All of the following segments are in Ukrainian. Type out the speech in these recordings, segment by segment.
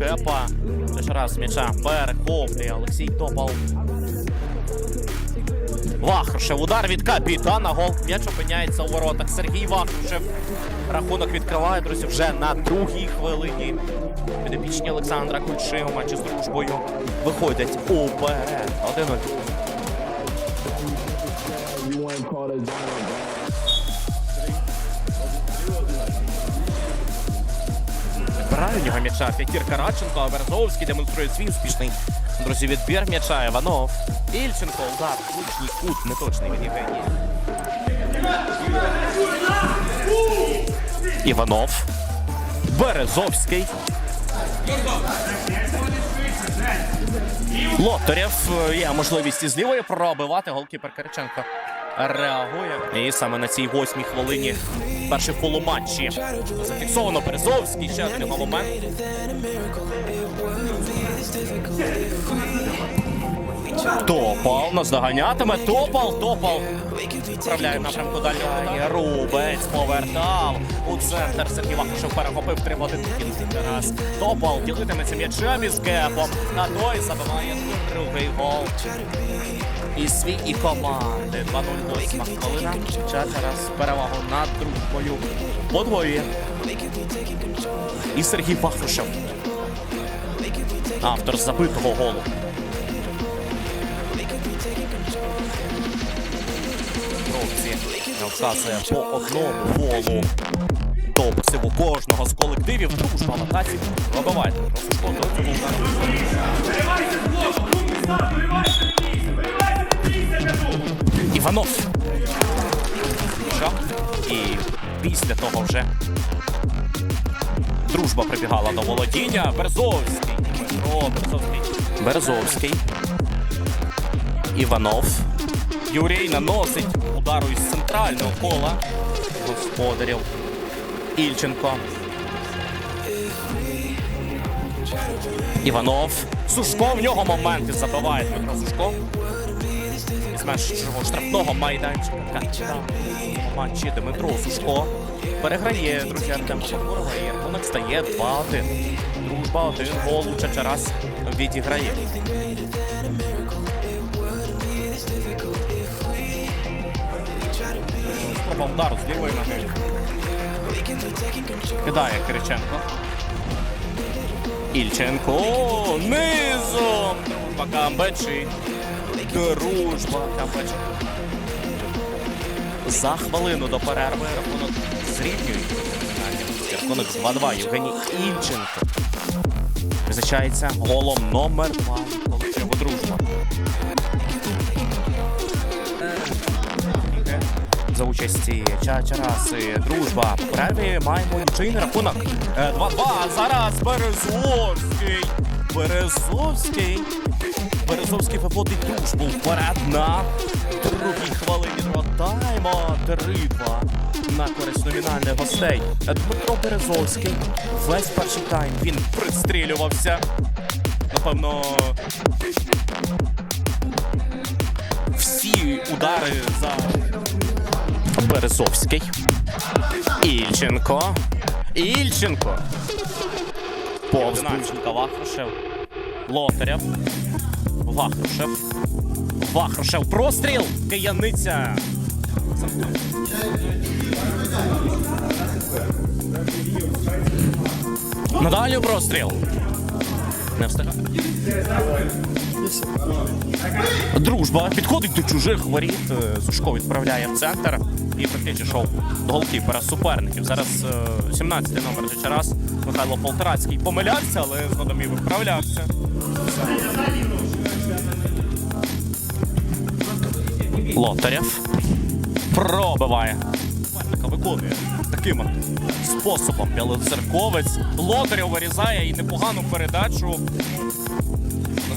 Гепа. Це ж раз м'яча перехоплює Олексій Топал. Вахрушев. Удар від капітана. Гол. М'яч опиняється у воротах. Сергій Вахрушев. Рахунок відкриває, друзі, вже на другій хвилині. Підопічні Олександра Кульши у матчі з дружбою виходять уперед. 1-0. У нього м'яча. П'ятірка Радченко, а Березовський демонструє свій успішний. Друзі, відбір м'яча. Іванов. Ільченко. Удар. Влучний кут. Неточний від Євгенії. Іванов. Березовський. Лотарєв. Є можливість із лівої пробивати. Голкіпер Кириченко реагує. І саме на цій восьмій хвилині перший полуматчі. Зафіксовано Березовський. Ще один момент. Топал наздоганятиме. Топал, топал. Вправляє напрямку дальньої. Рубець повертав. У центр Сергій Вахрушев перехопив три в один кінці раз. Топал ділитиметься м'ячем із гепом. На той забиває другий гол. І свій, і команди. 2-0 восьма хвилина. Чачарас перевагу над другою. Подвоює. І Сергій Вахрушев. Автор забитого голу. Хлопці вказує по одному голу. До посиву кожного з колективів. Дружба локацій. Вибивайте. Росушко до цього удару. Іванов. Що? І після того вже дружба прибігала до володіння. Березовський. О, Березовський. Березовський. Іванов. Юрій наносить удару із центрального кола господарів. Ільченко. Іванов. Сушко в нього моменти забиває Дмитро Сушко. Межого штрафного майданчика. У матчі Дмитро Сушко. Переграє, друзі, Артем Шахурова. І рахунок стає 2-1. Дружба, один гол у Чачарас відіграє. Спроба удару з лівої ноги. Кидає Кириченко. Ільченко низом. Дружба Камбечі. Дружба. За хвилину до перерви рахунок зрівнює. Рахунок 2-2. Євгеній Ільченко. Визначається голом номер 2 колективу дружба. за участі Чачараси, дружба. В перерві маємо нічийний рахунок. Е, 2-2. А зараз Березовський. Березовський. Березовський виводить дружбу вперед на другій хвилині другого тайму. 3-2 на користь номінальних гостей. Дмитро Березовський. Весь перший тайм він пристрілювався. Напевно, всі удари за Березовський. Ільченко. Ільченко. Повз. Вахрушев. Лотарєв. Вахрушев. Вахрушев. Простріл. Кияниця. Надалі простріл. Не встигає. Дружба підходить до чужих воріт. Е, Сушко відправляє в центр і практично йшов до голкіпера суперників. Зараз 17-й номер Чечарас Михайло Полторацький помилявся, але згодом і виправлявся. Лотарєв пробиває. Виконує таким способом білоцерковець. Лотарєв вирізає і непогану передачу.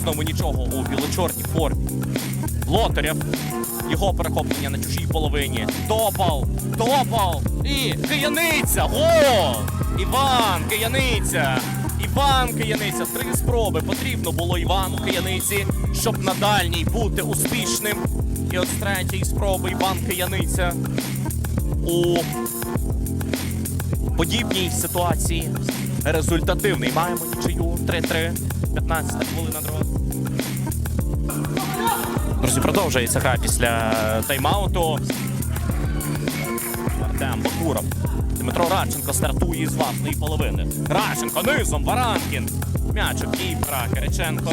Знову нічого у біло-чорній формі. Лотарєв. Його перехоплення на чужій половині. Топал! Топал! І Кияниця! Гол! Іван Кияниця! Іван Кияниця! Три спроби потрібно було Івану Кияниці, щоб на дальній бути успішним. І от з третьої спроби Іван Кияниця у подібній ситуації результативний. Маємо нічию 3-3. 15 хвилина друга. Друзі, продовжується гра після тайм-ауту. Артем Бакуров. Дмитро Радченко стартує з власної половини. Радченко низом, Варанкін. М'яч Кіпра, Кириченко.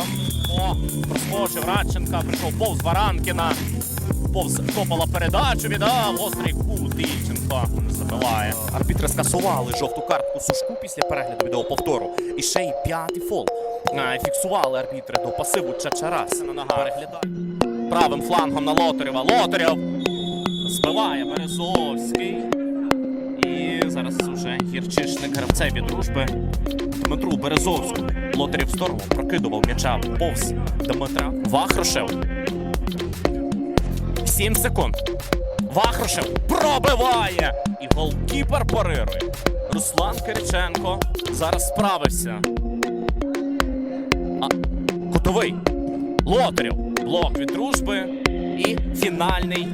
О, проскочив Радченка, прийшов повз Варанкіна. Повз Копала передачу, віддав. Гострий кут Ільченко забиває. Арбітри скасували жовту картку Сушку після перегляду відеоповтору. І ще й п'ятий фол. Фіксували арбітри до пасиву Чачарас. На нога переглядає. Правим флангом на Лотарєва. Лотарєв збиває Березовський. І зараз уже гірчишник гравцеві дружби Дмитру Березовську. Лотарів в сторону прокидував м'яча повз Дмитра Вахрушев. 7 секунд. Вахрушев пробиває! І голкіпер парирує. Руслан Кириченко зараз справився. А, Котовий. Лотарів. Блок від дружби. І фінальний